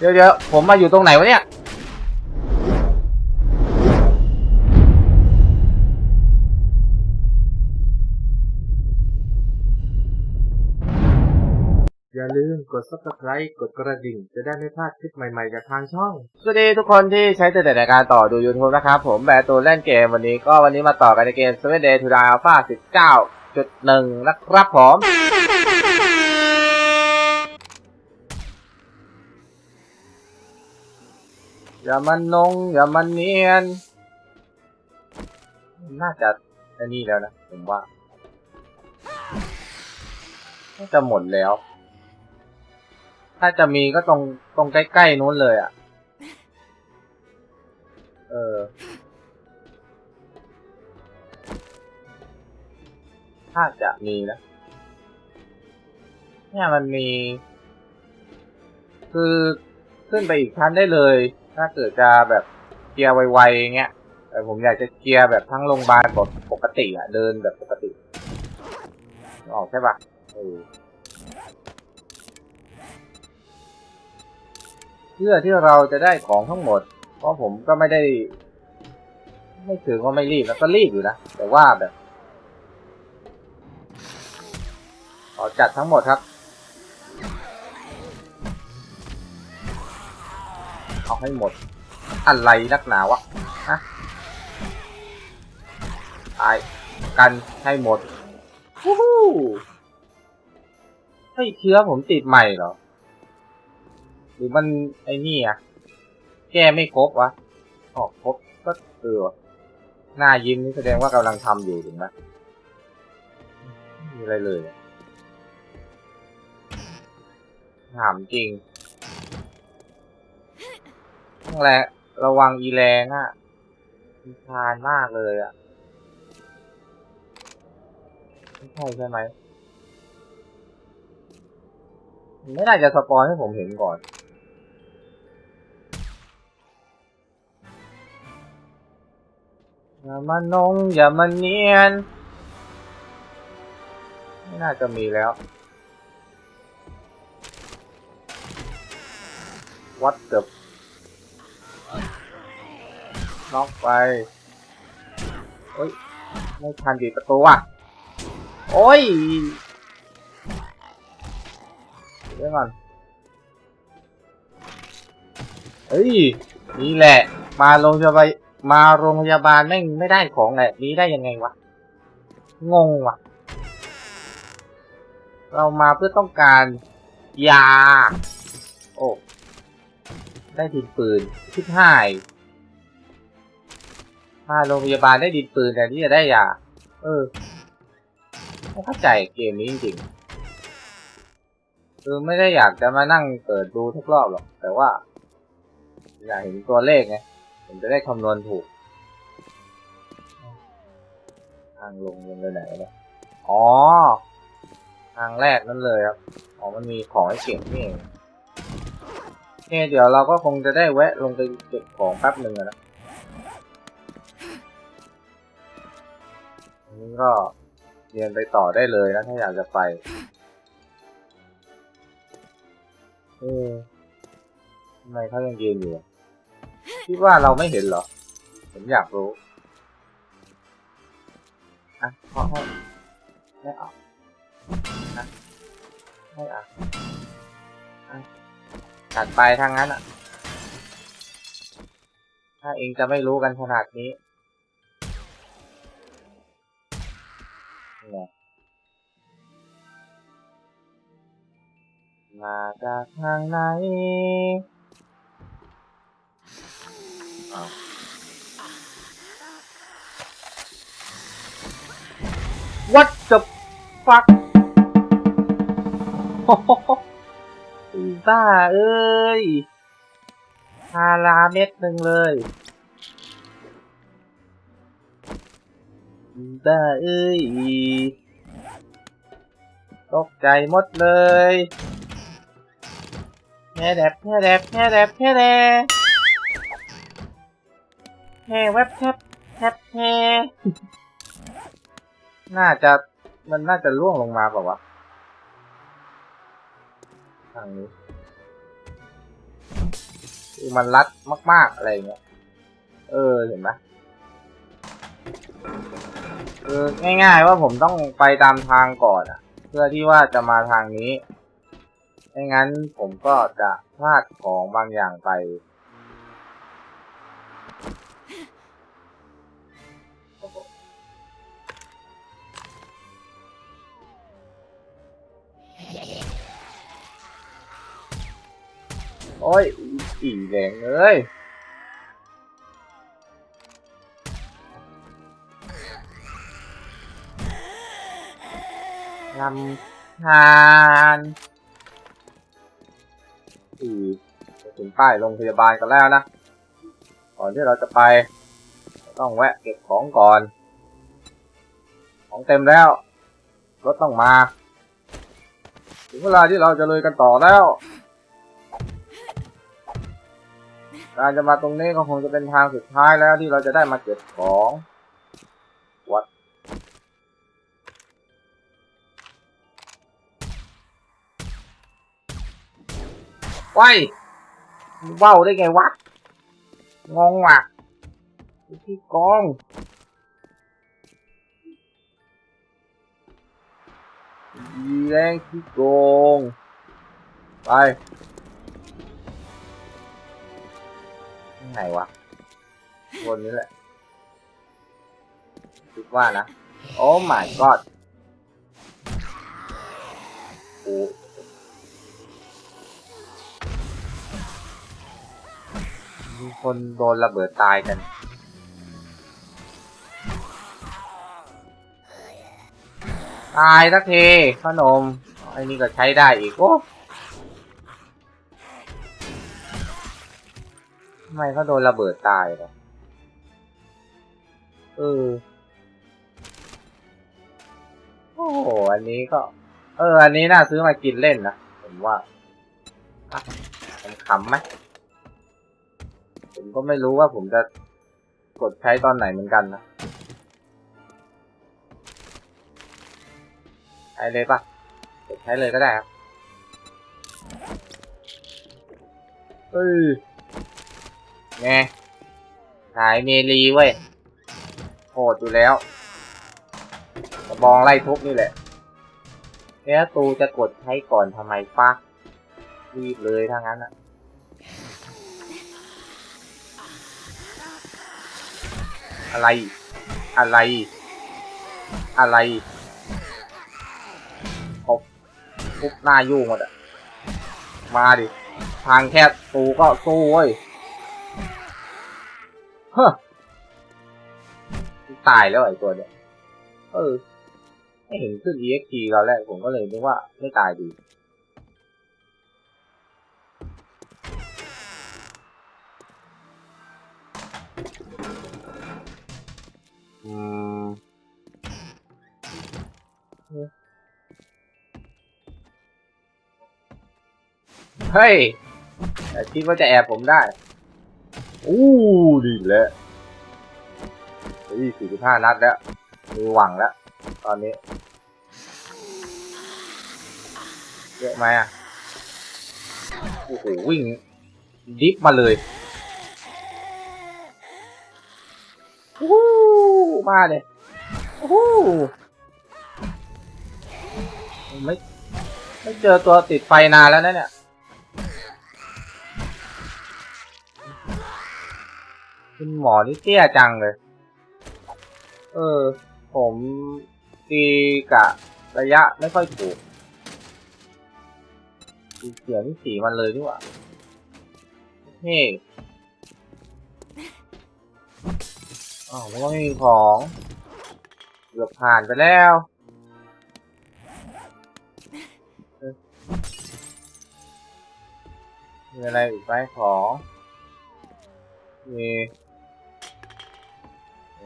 เดี๋ยวเดี๋ยวผมมาอยู่ตรงไหนวะเนี่ย อย่าลืมกด subscribe กดกระดิ่ง จะได้ไม่พลาดคลิปใหม่ๆจากทางช่อง สวัสดีทุกคนที่ใช้แต่ในการต่อดู YouTube นะครับ ผมแบร์ตูนเล่นเกมวันนี้ก็วันนี้มาต่อกันในเกม7 Day to Die Alpha 19.1 นะครับผม อย่ามันนง อย่ามันเนียน น่าจะอันนี้แล้วนะผมว่าน่าจะหมดแล้ว ถ้าจะมีก็ตรงตรงใกล้ๆนู้นเลยอะ เออ ถ้าจะมีนะ เนี่ยมันมี คือขึ้นไปอีกชั้นได้เลย ถ้าเกิดจะแบบเกียร์ไวๆอย่างเงี้ยแต่ผมอยากจะเกียร์แบบทั้งโรงพยาบาลปกปกติอะเดินแบบปกติออกใช่ปะเออเพื่อที่เราจะได้ของทั้งหมด เพราะผมก็ไม่ได้ ไม่ถึงว่าไม่รีบแล้วก็รีบอยู่นะ แต่ว่าแบบขอจัดทั้งหมดครับ เอาให้หมด อะไรนักหนาวะฮะตายกันให้หมดฮู้ฮู้ให้เชื้อผมติดใหม่เหรอ หรือมันไอ้นี่อะแก้ไม่ครบวะออกครบก็เออว่ะหน้ายิ้มนี่แสดงว่ากำลังทำอยู่ถูกไหมไม่มีอะไรเลยถามจริง แรงระวังอีแรงอะมีคานมากเลยอะไม่ใช่ใช่ไหมไม่น่าจะสปอยให้ผมเห็นก่อน อย่ามานง อย่ามาเนียน ไม่น่าจะมีแล้ว วัดเกือบ น็อกไปโอ้ยไม่ทันดีประตูอะ โอ้ยเดี๋ยวก่อนเฮ้ย นี่แหละ มาโรงพยาบาลมาโรงพยาบาลไม่ไม่ได้ของแบบนี้ได้ยังไงวะ งงวะเรามาเพื่อต้องการยา โอ้ ได้ดินปืนชิบหาย มาโรงพยาบาลได้ดินปืนแต่ที่จะได้ยา เออไม่เข้าใจเกมนี้จริงๆ คือไม่ได้อยากจะมานั่งเปิดดูทุกรอบหรอก แต่ว่า อยากเห็นตัวเลขไง ผมจะได้คำนวณถูก ทางลงลงไปไหนเนี่ยอ๋อ ทางแรกนั่นเลยครับ อ๋อ มันมีของให้เก็บนี่เองเนี่ยเดี๋ยวเราก็คงจะได้แวะลงไปเก็บของแป๊บหนึ่งนะ ก็เรียนไปต่อได้เลยนะถ้าอยากจะไปเออทำไมเขายังยืนอยู่คิดว่าเราไม่เห็นเหรอ ผมอยากรู้ อะขอให้ไม่เอาอะไม่เอาอะตัดไปทางนั้นอะ ถ้าเองจะไม่รู้กันขนาดนี้ มาจากทางไหนอ้าว What the fuck โอ้โหอีบ้าเอ้ยฮาลาเม็ดหนึ่งเลยอีบ้าเอ้ย ตกใจหมดเลย แฮ่แดบแฮ่แดบแฮ่แดบแฮ่แดบแฮ่แวบแทบแทบแฮ่น่าจะมันน่าจะล่วงลงมาเปล่าวะทางนี้คือมันรัดมาก ๆ อะไรเงี้ย เออ เห็นไหมคือง่าย ๆ ว่าผมต้องไปตามทางก่อนอะเพื่อที่ว่าจะมาทางนี้ ไม่งั้นผมก็จะพลาดของบางอย่างไป โอ้ยอีแรงเอ้ยลำธาร อือจะถึงป้ายโรงพยาบาลกันแล้วนะ ก่อนที่เราจะไป ต้องแวะเก็บของก่อน ของเต็มแล้ว รถต้องมา ถึงเวลาที่เราจะเลยกันต่อแล้ว การจะมาตรงนี้ก็คงจะเป็นทางสุดท้ายแล้วที่เราจะได้มาเก็บของวัด ว้ายมึงว่าวได้ไงวะ งงว่ะที่กองยีแรงที่โกง ไปไหนวะบนนี้แหละคิดว่านะ โอ้ my god โอ้ มีคนโดนระเบิดตายกัน ตายสักทีขนมไอ้นี่ก็ใช้ได้อีกโอ้ทำไมเขาโดนระเบิดตายล่ะเออ โอ้โห อันนี้ก็ เออ อันนี้น่าซื้อมากินเล่นนะ ผมว่ามันขำไหม ผมก็ไม่รู้ว่าผมจะกดใช้ตอนไหนเหมือนกันนะใช้เลยปะกดใช้เลยก็ได้ครับเอ้ยไงสายเมลีเว้ยโหดอยู่แล้วกระบองไล่ทุบนี่แหละแล้วตูจะกดใช้ก่อนทำไมปะรีบเลยถ้างั้นอะ อะไร อะไร อะไรครบทุบหน้ายุ่งหมดอะมาดิ ทางแค่ตูก็สู้เว้ย เฮ้อตายแล้วไอ้ตัวเนี้ยเออ ไม่เห็นขึ้น EXP ตอนแรกผมก็เลยนึกว่าไม่ตายดี เฮ้ยแต่คิดว่าจะแอบผมได้ อู้ดีแล้วเฮ้ยสี่สิบห้านัดแล้ว มีหวังแล้ว ตอนนี้ เยอะไหมอะ โอ้โห วิ่ง ดิฟมาเลยวู้มาเลยวู้ ไม่ไม่เจอตัวติดไฟนานแล้วนะเนี่ย คุณหมอนี่เตี้ยจังเลย เออ ผมตีกะระยะไม่ค่อยถูกสีเขียวนี่สีมันเลยดีกว่าเฮ้อ้าวมันก็ไม่มีของ เกือบผ่านไปแล้ว มีอะไรอีกไหมของมี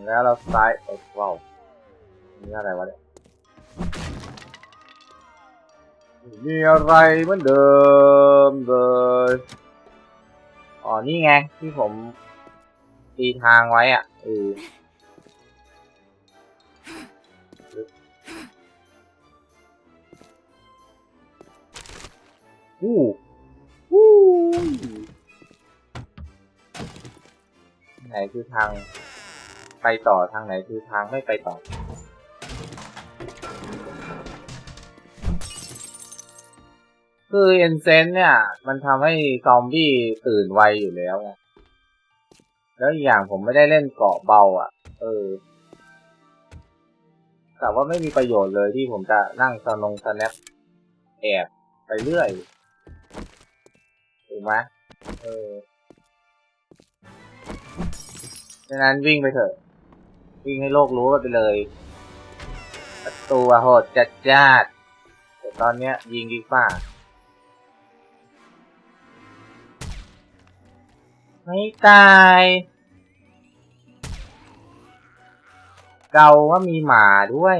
แล้วเราซ้ายเอ้ยว้าวมีอะไรวะเนี่ยมีอะไรเหมือนเดิมเลยอ๋อ นี่ไง ที่ผมตีทางไว้อะเอออู้อู้ ไหนคือทาง ไปต่อทางไหนคือทางไม่ไปต่อ คือเอนเซนเนี่ย มันทำให้ซอมบี้ตื่นไวอยู่แล้วไงแล้วอีกอย่างผมไม่ได้เล่นเกาะเบาอะ เออ แต่ว่าไม่มีประโยชน์เลยที่ผมจะนั่งสนงสแนปแอบไปเรื่อย ถูกไหมเออะนั้นวิ่งไปเถอะ วิ่งให้โลกรู้กันไปเลยตัวโหดจัดจ้าดแต่ตอนเนี้ย ยิงดีกว่าไม่ตาย เกาว่ามีหมาด้วย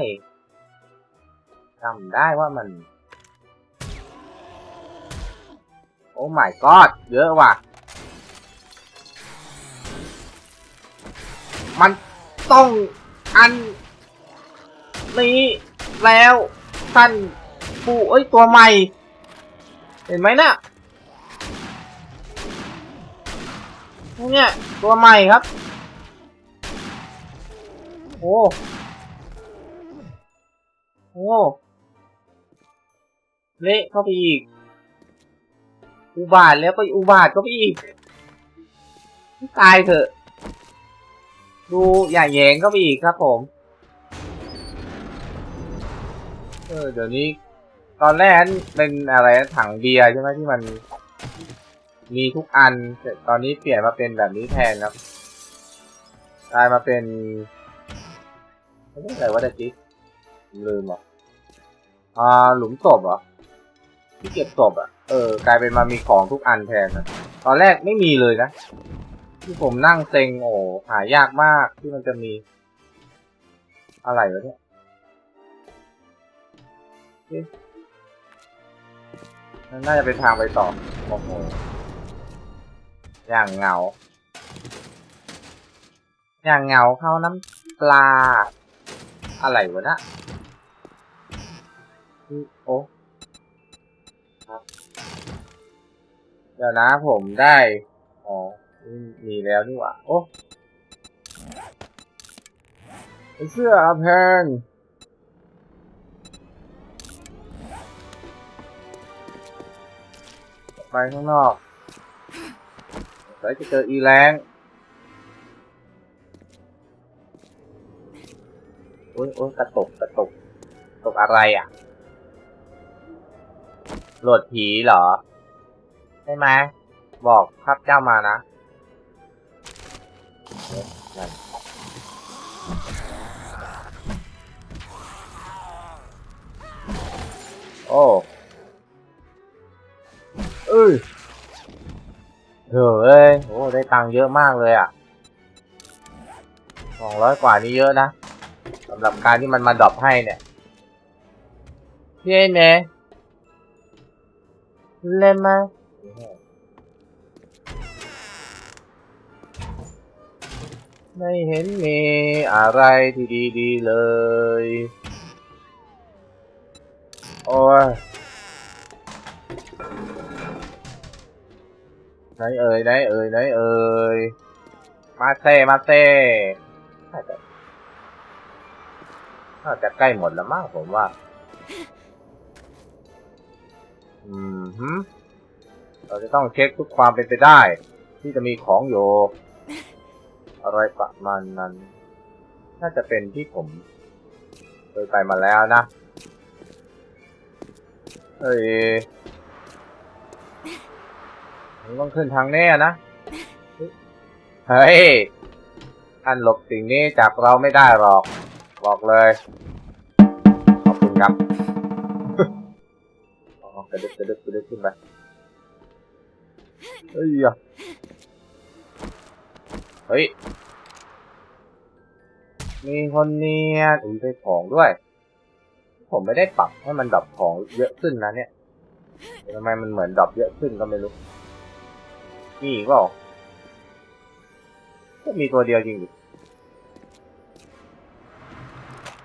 จำได้ว่ามัน โอ้ my god เยอะว่ะ มันต้องอัน นี้แล้วท่านผู้เอ้ย ตัวใหม่ เห็นไหมนะ่ะเนี่ยตัวใหม่ครับ โอ้ โอ้เละเข้าไปอีก อุบาทแล้วก็อุบาทก็ไปอีก ตายเถอะ ดูอย่างแยงก็ไปอีกครับผม เออเดี๋ยวนี้ ตอนแรกเป็นอะไรถังเบียร์ใช่ไหมที่มัน มีทุกอันแต่ตอนนี้เปลี่ยนมาเป็นแบบนี้แทนครับกลายมาเป็นไม่ใช่อะไรวะตะกี้ผมลืมอะอ่าหลุมศพเหรอที่เก็บศพอะเออกลายเป็นมามีของทุกอันแทนนะตอนแรกไม่มีเลยนะ ที่ผมนั่งเซ็งโอ้หายากมากที่มันจะมีอะไรวะเนี่ยนน่าจะเป็นทางไปต่อโอ้โหอย่างเหงา อย่างเหงาเข้าน้ำปลา อะไรวะนะโอ้เดี๋ยวนะผมได้ อ๋อ มีแล้วนี่หว่า โอ้เสื้ออาแพงไปข้างนอกใส่จะเจออีแรงโอ้ยโอ้ยกระตกกระตกตกอะไรอะโหลดผีเหรอ ใช่ไหม บอกครับเจ้ามานะ อ้เอ้ยเถอะเอ้ยโอ้ได้ตังค์เยอะมากเลยอะสองร้อยกว่านี่เยอะนะสำหรับการที่มันมาดรอปให้เนี่ยพี่เอ้เนเล่นไหมไม่เห็นมีอะไรที่ดีๆเลย โอ้ยไหนเอ่ยไหนเอ่ยไหนเอ่ยมาเซ่มาเซ่น่าจะน่าจะใกล้หมดแล้วมั้งผมว่า อืมฮึเราจะต้องเช็คทุกความเป็นไปได้ ที่จะมีของอยู่อะไรประมาณนั้น น่าจะเป็นที่ผมเคยไปมาแล้วนะ เฮ้ยผมต้องขึ้นทางแนี้อะนะ เฮ้ย ท่านหลบสิ่งนี้จากเราไม่ได้หรอก บอกเลย ขอบคุณครับกระดึบกระดึบกระดึบขึ้นไปเฮ้ยอะเฮ้ย มีคนเนียนอุ้ยได้ของด้วย ผมไม่ได้ปรับให้มันดรอปของเยอะขึ้นนะเนี่ยทำไมมันเหมือนดรอปเยอะขึ้นก็ไม่รู้นี่อีกเปล่าก็มีตัวเดียวจริงดิ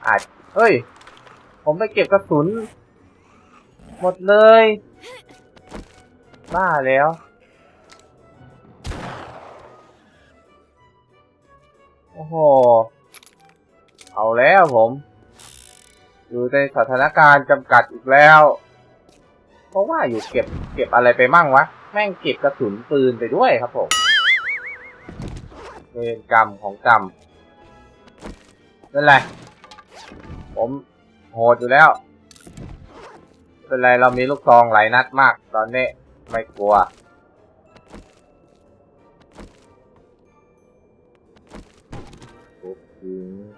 อาจเฮ้ย ผมไปเก็บกระสุน หมดเลย บ้าแล้วโอ้โห เอาแล้วผม อยู่ในสถานการณ์จำกัดอีกแล้ว เพราะว่าอยู่เก็บเก็บอะไรไปมั่งวะ แม่งเก็บกระสุนปืนไปด้วยครับผมเวรกรรมของกรรมไม่เป็นไร ผมโหดอยู่แล้ว เป็นไรเรามีลูกซองหลายนัดมาก ตอนนี้ไม่กลัวปุ๊บยิง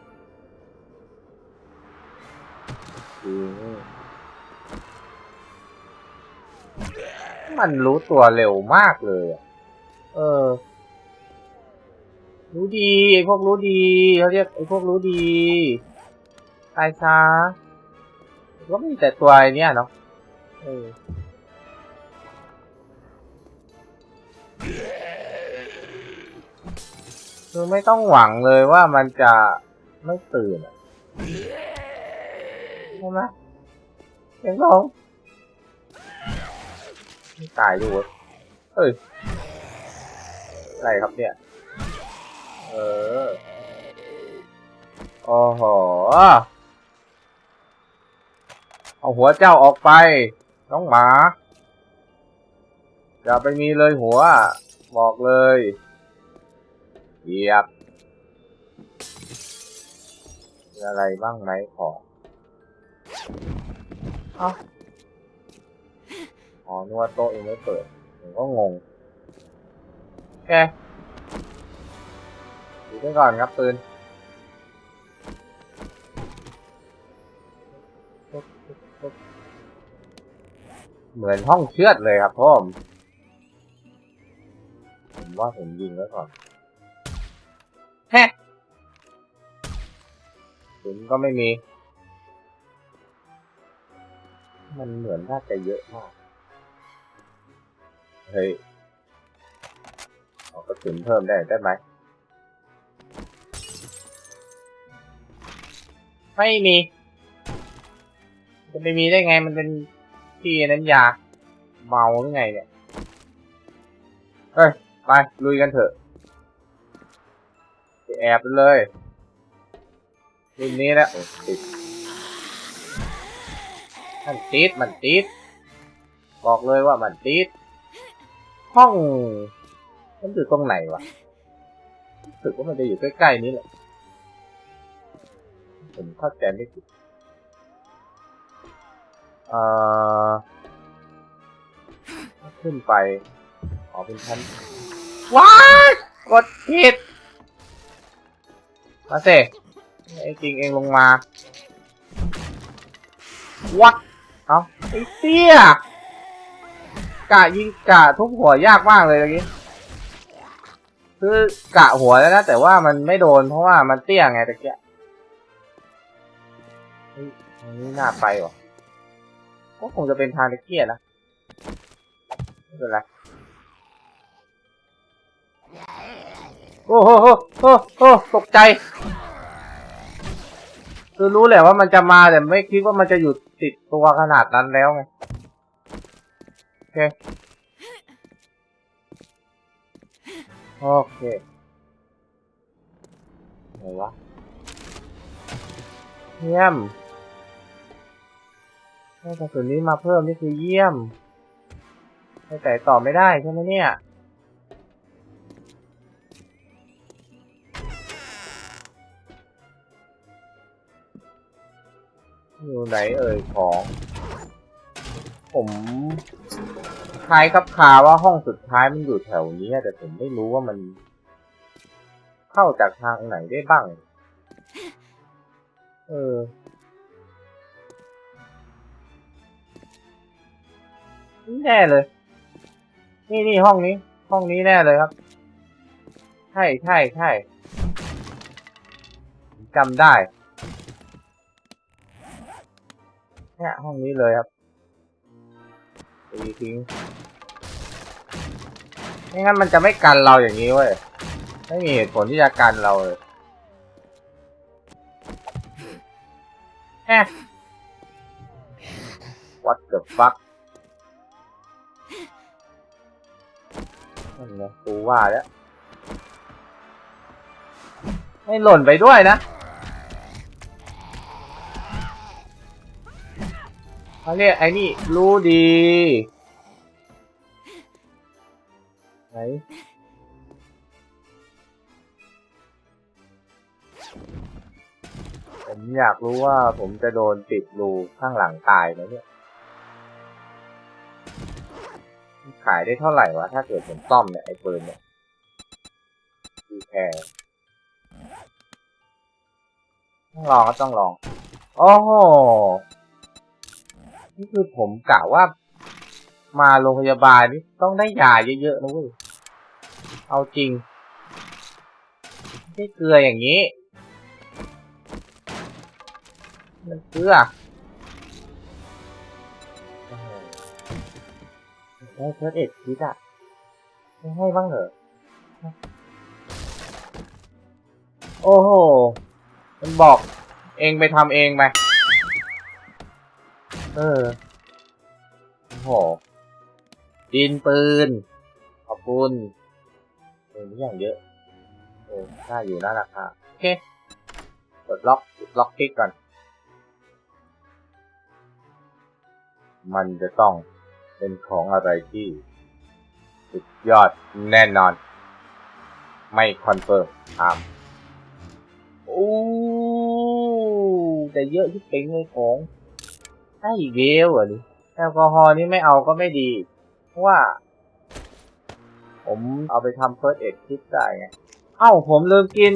มันรู้ตัวเร็วมากเลยเออ รู้ดีไอพวกรู้ดีเขาเรียกไอพวกรู้ดีตายช้าก็มีแต่ตัวไอเนี้ยเนาะเออคือไม่ต้องหวังเลยว่ามันจะไม่ตื่นอะ ใช่ไหมเสียงร้องตายด้วยเอ้ย อะไรครับเนี่ย เออ โอ้โห เอาหัวเจ้าออกไป น้องหมา อย่าไปมีเลยหัว บอกเลยเหยียบอะไรบ้างไหมของ อ้าอ๋อนกวดโต๊ะยังไม่เปิด ผมก็งงแกดูไปก่อนครับปืนเหมือนห้องเชือดเลยครับพ่อมผมว่าผมยิงไว้ก่อนแฮะถึงก็ไม่มี มันเหมือนน่าจะเยอะมาก เฮ้ยเอากระสุนเพิ่มได้ได้ไหม ไม่มีจะไม่มีได้ไงมันเป็นที่นั้นยาเมาหรือไงเนี่ย เฮ้ย ไป ลุยกันเถอะแอบเลยรุ่นนี้แล้วติด มันติดมันติดบอกเลยว่ามันติดห้องมันอยู่ตรงไหนวะรู้สึกว่ามันจะอยู่ใกล้ๆนี้แหละผมเข้าใจไม่ผิดเอ่อขึ้นไปอ๋อเป็นชั้นว้ากดผิดมาเสไอ้จริงเองลงมาวัด เอาไอ้เตี้ยกะยิงกะทุบหัวยากมากเลยเมื่อกี้คือกะหัวแล้วนะแต่ว่ามันไม่โดนเพราะว่ามันเตี้ยไงตะเกียเฮ้ยอันนี้น่าไปวะก็คงจะเป็นทางตะเกียนะไม่เป็นไรโอ้โหโอ้โหตกใจ คือรู้แหละว่ามันจะมาแต่ไม่คิดว่ามันจะอยู่ ติดตัวขนาดนั้นแล้วไงโอเค โอเคไหนวะเยี่ยมได้กระสุนนี้มาเพิ่มนี่คือเยี่ยมไม่แต่ต่อไม่ได้ใช่ไหมเนี่ย ไหนเอ่ยของ ผมคล้ายครับคาว่าห้องสุดท้ายมันอยู่แถวนี้ แต่ผมไม่รู้ว่ามัน เข้าจากทางไหนได้บ้าง เออแน่เลย นี่นี่ห้องนี้ ห้องนี้แน่เลยครับ ใช่ใช่ใช่จำได้ นี่ยห้องนี้เลยครับตีทิ้งไม่งั้นมันจะไม่กันเราอย่างนี้เว้ย ไม่มีเหตุผลที่จะกันเราเลยแฮะ what the fuck นั่นไงกูว่าแล้ว ไม่หล่นไปด้วยนะ เขาเรียกไอ้นี่ รู้ดี ไหนผมอยากรู้ว่าผมจะโดนติดรูข้างหลังตายไหมเนี่ย ขายได้เท่าไหร่วะ ถ้าเกิดผมซ่อมเนี่ย ไอ้ปืนเนี่ยดีแพงต้องลองก็ต้องลอง โอ้โห นี่คือผมกะว่า มาโรงพยาบาลนี่ต้องได้ยาเยอะๆนะเว้ย เอาจริงไม่เกลืออย่างนี้ มันเกลือได้เฟิร์สเอ็ดคิดอะไม่ให้บ้างเหรอ โอ้โห มันบอกเองไปทำเองไป เออโอ้โหดินปืน ขอบคุณเออนี่อย่างเยอะ เออได้อยู่นะราคาโอเคกดล็อกกดล็อกคลิกก่อน มันจะต้องเป็นของอะไรที่ สุดยอดแน่นอน ไม่คอนเฟิร์มตามโอ้แต่เยอะที่เป็นเลยของ ให้อีกเวลเหรอนี่แอลกอฮอล์นี่ไม่เอาก็ไม่ดี เพราะว่า ผมเอาไปทำเฟิร์สเอ็ดคิดได้ไงเอ้าผมลืมกิน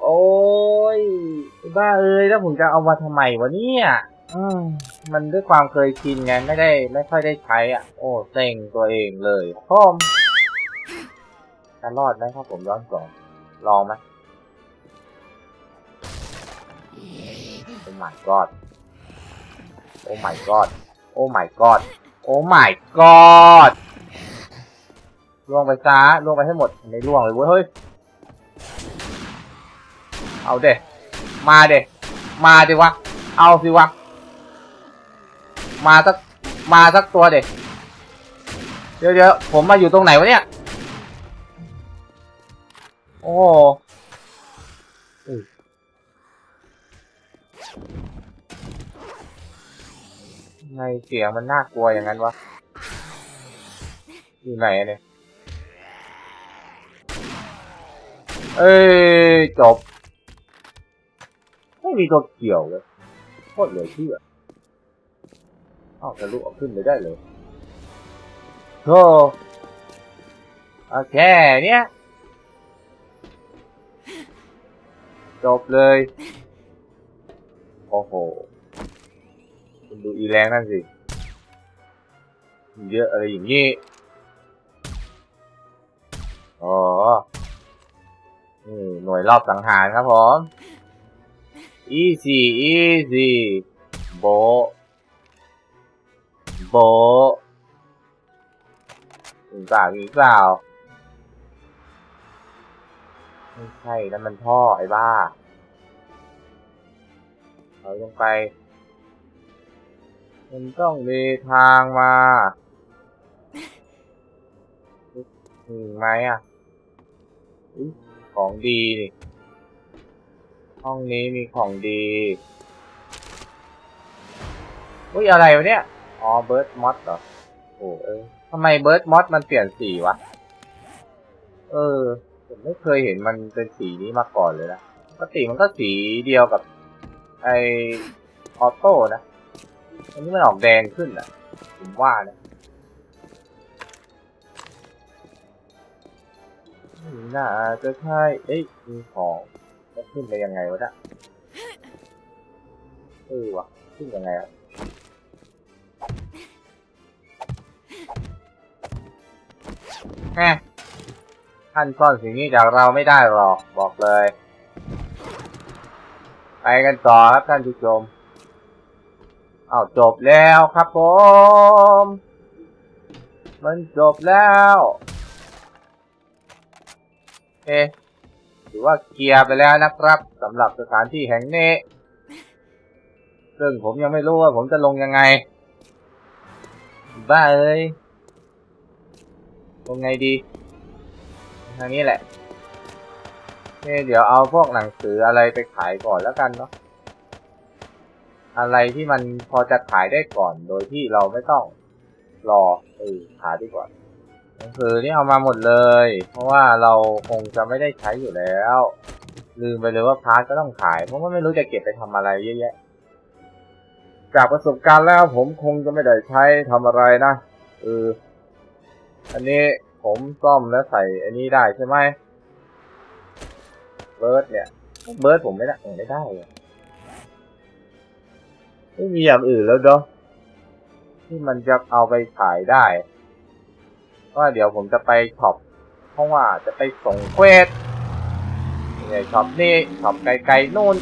โอ้ยบ้าเอ้ยแล้วผมจะเอามาทำไมวะเนี่ยอืมมันด้วยความเคยชินไงไม่ได้ไม่ค่อยได้ใช้อะ โอ้เซ็งตัวเองเลยพ่อมจะรอดไหมถ้าผมย้อนสอนลองไหมโอ้ my god โอ้ my god โอ้ my god โอ้ my god ล่วงไปซะล่วงไปให้หมดไม่ล่วงเลยเว้ยเฮ้ย เอาเด็มาเด็มาดิวะ เอาสิวะ มาสัก มาสักตัวเด็เดี๋ยวเดี๋ยวผมมาอยู่ตรงไหนวะเนี่ย โอ้ ไงเสียงมันน่ากลัวอย่างนั้นวะ อยู่ไหนเนี่ย เอ้ย จบ ไม่มีตัวเกี่ยวเลยโคตรเหลือเชื่ออ้าวทะลุเอาขึ้นไปได้เลยโธ่โอเคเนี้ยจบเลย โอ้โห ดูอีแรงนั่นสิ เยอะอะไรอย่างนี้ อ๋อ นี่หน่วยรอบสังหารครับผม easy easy โบ โบะมีเปล่ามีเปล่าไม่ใช่นั่นมันท่อไอ้บ้า เอาลงไป มันต้องมีทางมาถึงไหมอะอุ๊ยของดีนี่ห้องนี้มีของดีอุ้ยอะไรวะเนี่ย อ๋อเบิร์ดมอสเหรอ โอ้เออทำไมเบิร์ดมอสมันเปลี่ยนสีวะ เออ ผมไม่เคยเห็นมันเป็นสีนี้มาก่อนเลยนะ ปกติมันก็สีเดียวกับไอออโต้นะ อันนี้มันออกแดงขึ้นอะผมว่านะนี่น่าจะใช่เอ้ยมีของจะขึ้นไปยังไงวะเนี่ยเออวะขึ้นยังไงอะแฮท่านซ่อนสิ่งนี้จากเราไม่ได้หรอกบอกเลย ไปกันต่อครับท่านผู้ชม เอาจบแล้วครับผม มันจบแล้ว เอ๊ะถือว่าเคลียร์ไปแล้วนะครับสำหรับสถานที่แห่งนี้ ซึ่งผมยังไม่รู้ว่าผมจะลงยังไง บ้าเอ้ยลงไงดี ทางนี้แหละนี่เดี๋ยวเอาพวกหนังสืออะไรไปขายก่อนแล้วกันเนาะ อะไรที่มันพอจะขายได้ก่อนโดยที่เราไม่ต้องรอเออขายดีกว่าหนังสือนี่เอามาหมดเลย เพราะว่าเราคงจะไม่ได้ใช้อยู่แล้ว ลืมไปเลยว่าพาร์ทก็ต้องขาย เพราะว่าไม่รู้จะเก็บไปทำอะไรเยอะแยะ จากประสบการณ์แล้วผมคงจะไม่ได้ใช้ทำอะไรนะเอออันนี้ผมซ่อมแล้วใส่อันนี้ได้ใช่ไหมเบิร์ดเนี่ยเบิร์ดผมไม่ได้ไม่ได้เลย ไม่มีอย่างอื่นแล้วเนาะที่มันจะเอาไปขายได้ ว่าเดี๋ยวผมจะไปช็อปเพราะว่าจะไปส่งเควสเนี่ยช็อปนี่ช็อปไกลๆนู่น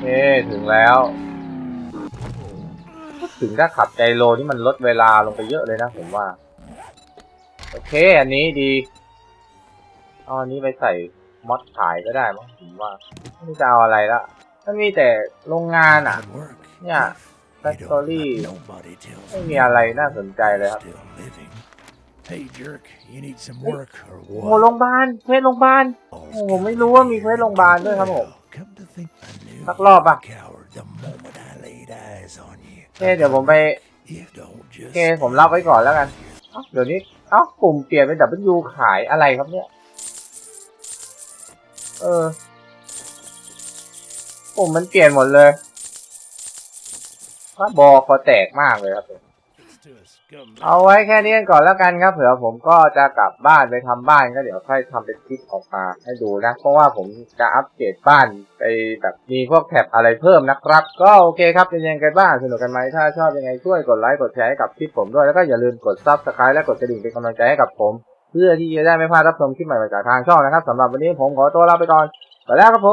เอ๊ถึงแล้วถึงถ้าขับใจโลนี่มันลดเวลาลงไปเยอะเลยนะผมว่า โอเค อันนี้ดีเอาอันนี้ไปใส่มอดขายก็ได้มั้งผมว่าไม่จะเอาอะไรละ มันมีแต่โรงงานอะ เนี่ย factory ไม่มีอะไรน่าสนใจเลยครับ Hey jerk, you need some work or โอ้โห what? โรงพยาบาลเควสโรงพยาบาล Oh, โอ้โหไม่รู้ว่ามีเควสโรงพยาบาลด้วยครับผม Come to think, I knew สักรอบอะ coward the moment I laid eyes on you. โอเคเดี๋ยวผมไป You don't โอ just เคผมรับไว้ก่อนแล้วกันเอ้าเดี๋ยวนี้ เอ้าปุ่มเปลี่ยนเป็น W ขายอะไรครับเนี่ย เออ ผมมันเปลี่ยนหมดเลยพระบอคอแตกมากเลยครับเอาไว้แค่นี้ก่อนแล้วกันครับ เผื่อผมก็จะกลับบ้านไปทำบ้านก็เดี๋ยวค่อยทำเป็นคลิปออกมาให้ดูนะ เพราะว่าผมจะอัปเดตบ้านไปแบบมีพวกแท็บอะไรเพิ่มนะครับ ก็โอเคครับเป็นยังไงบ้างสนุกกันไหมถ้าชอบยังไงช่วยกดไลค์กดแชร์ให้กับคลิปผมด้วยแล้วก็อย่าลืมกดซับสไครต์และกดกระดิ่งเป็นกำลังใจให้กับผม เพื่อที่จะได้ไม่พลาดรับชมคลิปใหม่ๆจากทางช่องนะครับสำหรับวันนี้ผมขอตัวลาไปก่อน Wala ka po!